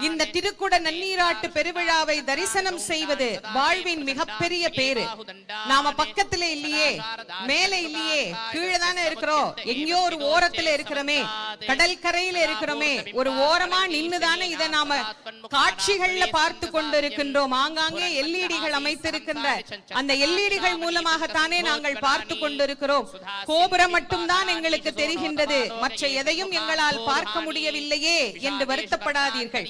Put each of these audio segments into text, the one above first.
இந்த திருக்குட நன்னீராட்டு பெருவிழாவை தரிசனம் செய்வது வாழ்வின் மிகப்பெரிய பேரு நாம பக்கத்துல இல்லையே மேலே இல்லையே கீழே தானே இருக்கிறோம். எங்கேயோ ஒரு ஓரத்துல இருக்கிறோமே கடல் கரையில இருக்கிறோமே ஒரு ஓரமா நின்னுதானே இதை நாம காட்சிகள்ல பார்த்து கொண்டு இருக்கின்றோம் ஆங்காங்கே எல்இடிகள் அமைத்திருக்கின்ற அந்த எல்இடிகள் மூலமாகத்தானே நாங்கள் பார்த்து கொண்டிருக்கிறோம். கோபுரம் மட்டும்தான் எங்களுக்கு தெரிகின்றது. மற்ற எதையும் எங்களால் பார்க்க முடியவில்லையே என்று வருத்தப்படாதீர்கள்.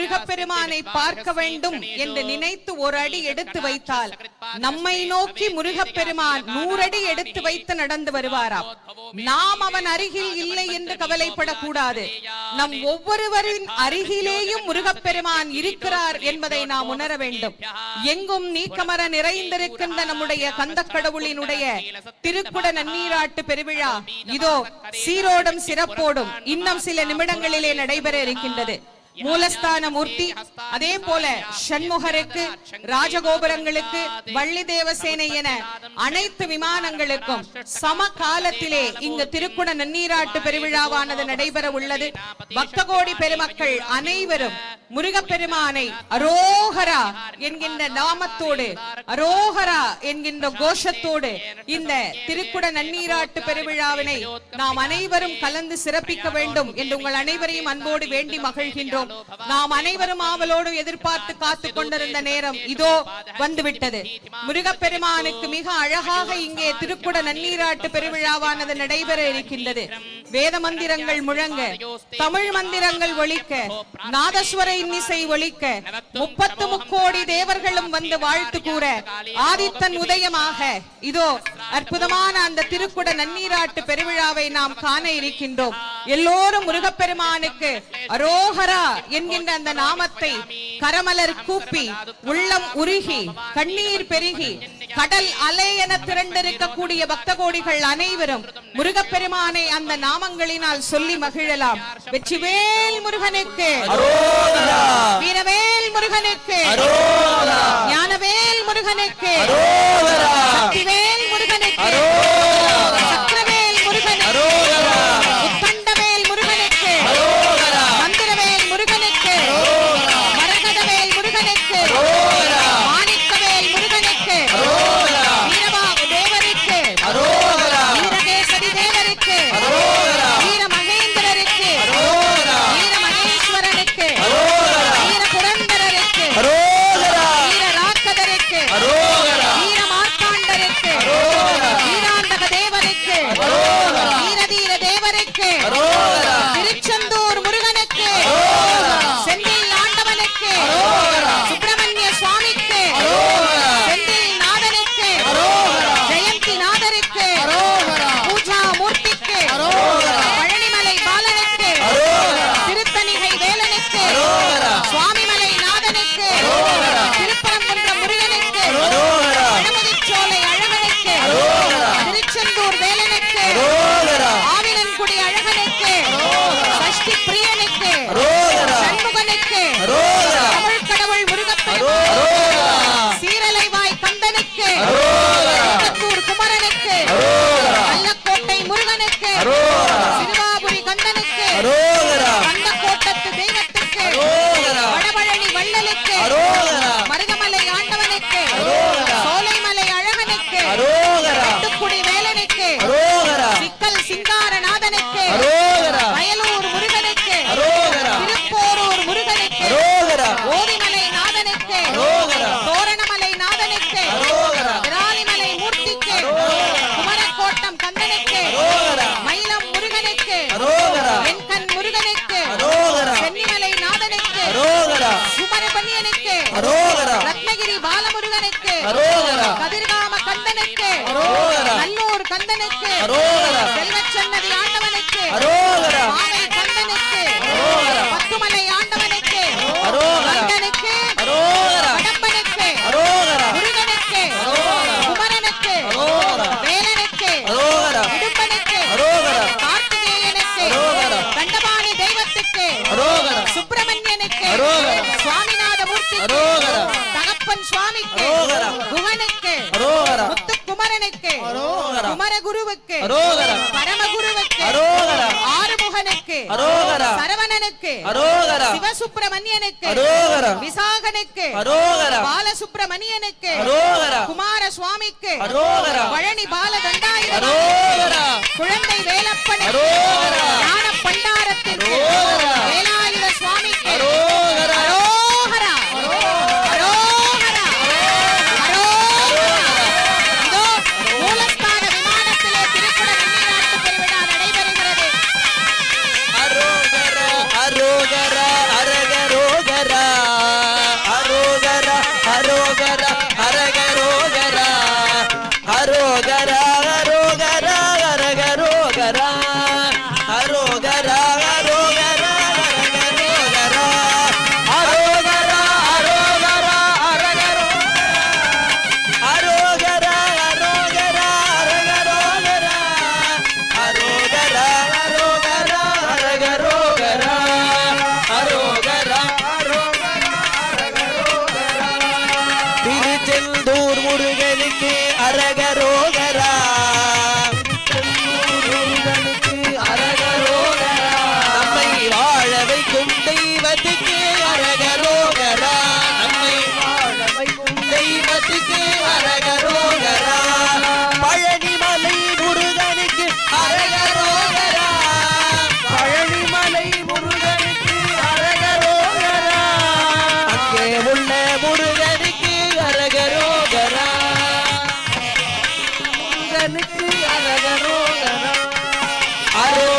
முருகப்பெருமானை பார்க்க வேண்டும் என்று நினைத்து ஒரு அடி எடுத்து வைத்தால் நம்மை நோக்கி முருகப்பெருமான் நூறடி எடுத்து வைத்து நடந்து வருவாராம். நாம் அவன் அருகில் இல்லை என்று கவலைப்படக்கூடாது. நம் ஒவ்வொருவரின் அருகிலேயும் முருகப்பெருமான் இருக்கிறார் என்பதை நாம் உணர வேண்டும். எங்கும் நீக்கமர நிறைந்திருக்கின்ற நம்முடைய கந்தக்கடவுளினுடைய திருக்குட நன்னீராட்டு பெருவிழா இதோ சீரோடும் சிறப்போடும் இன்னும் சில நிமிடங்களிலே நடைபெற இருக்கின்றது. மூலஸ்தான மூர்த்தி அதே போல சண்முகருக்கு ராஜகோபுரங்களுக்கு வள்ளி தேவசேனை என அனைத்து விமானங்களுக்கும் சம காலத்திலே இங்கு திருக்குட நன்னீராட்டு பெருவிழாவானது நடைபெற உள்ளது பக்த கோடி பெருமக்கள் அனைவரும் முருகப்பெருமானை அரோகரா என்கின்ற நாமத்தோடு அரோகரா என்கின்ற கோஷத்தோடு இந்த திருக்குட நன்னீராட்டு பெருவிழாவினை நாம் அனைவரும் கலந்து சிறப்பிக்க வேண்டும் என்று உங்கள் அனைவரையும் அன்போடு வேண்டி மகிழ்கின்றோம் நாம் அனைவரும் ஆவலோடு எதிர்பார்த்து காத்து கொண்டிருந்த நேரம் இதோ வந்துவிட்டது முருகப்பெருமானுக்கு மிக அழகாக இங்கே திருக்குட நன்னீராட்டு பெருவிழாவானது நடைபெற இருக்கின்றது வேத மந்திரங்கள் முழங்க தமிழ் மந்திரங்கள் ஒலிக்க நாதஸ்வர இன்னிசை ஒலிக்க முப்பத்து முக்கோடி தேவர்களும் வந்து வாழ்த்து கூற ஆதித்தன் உதயமாக இதோ அற்புதமான அந்த திருக்குட நன்னீராட்டு பெருவிழாவை நாம் காண இருக்கின்றோம் எல்லோரும் முருகப்பெருமானுக்கு அரோகரா என்கின்ற அந்த நாமத்தை கரமலர் கூப்பி உள்ளம் உருகி கண்ணீர் பெருகி கடல் அலை என திரண்டிருக்கக்கூடிய பக்த கோடிகள் அனைவரும் முருகப்பெருமானை அந்த நாமங்களினால் சொல்லி மகிழலாம். வெற்றிவேல் முருகனுக்கு. வீரவேல் முருகனுக்கு. ஞானவேல் முருகனுக்கு. சக்திவேல் Parou! கதிர்காம சுவாமிக்கு புகனுக்கு முத்துக்குமரனுக்கு குமரகுருவுக்கு பரமகுருவுக்கு ஆறுமுகனுக்கு சரவணனுக்கு குழந்தை வேலப்பனுக்கு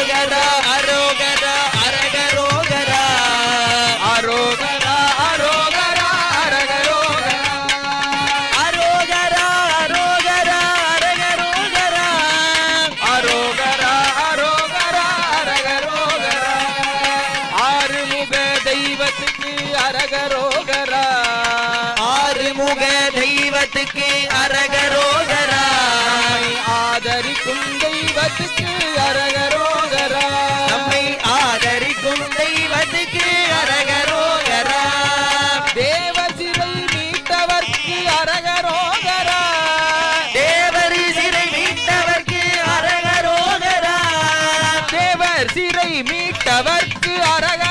அரோகரா அரோகரா அரகரோகரா. அரோகரா அரோகரா அரகரோகரா. அரோகரா அரோகரா அரகரோகரா. அரோகரா அரோகரா அரகரோகரா. ஆறுமுக தெய்வத்துக்கு அரகரோகரா. ஆறுமுக ஆதரிக்கும் தெய்வத்துக்கு அரகரோகரா. நம்மை ஆதரிக்கும் தெய்வத்துக்கு அரகரோகரா. தேவ சிறை மீட்டவர்க்கு அரகரோகரா. தேவர் சிறை மீட்டவர்க்கு அரகரோகரா. தேவர் சிறை மீட்டவர்க்கு அரக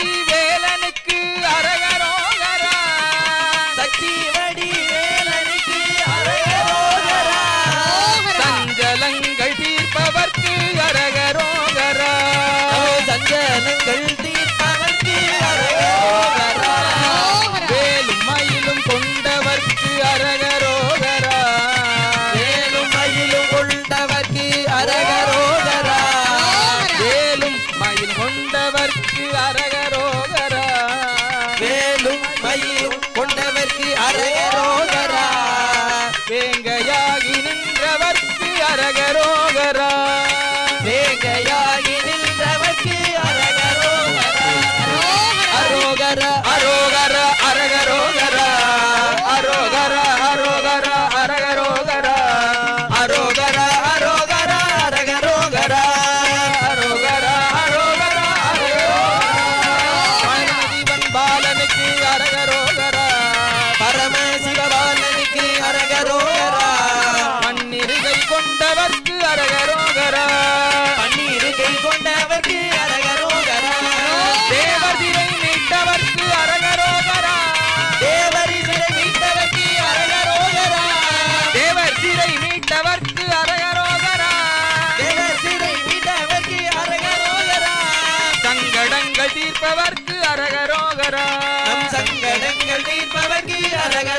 ಕಿವಿ தீர்ப்பவர்க்கு அரகரோகரா. சங்கடங்கள் தீர்ப்பவர்க்கு அரகரோ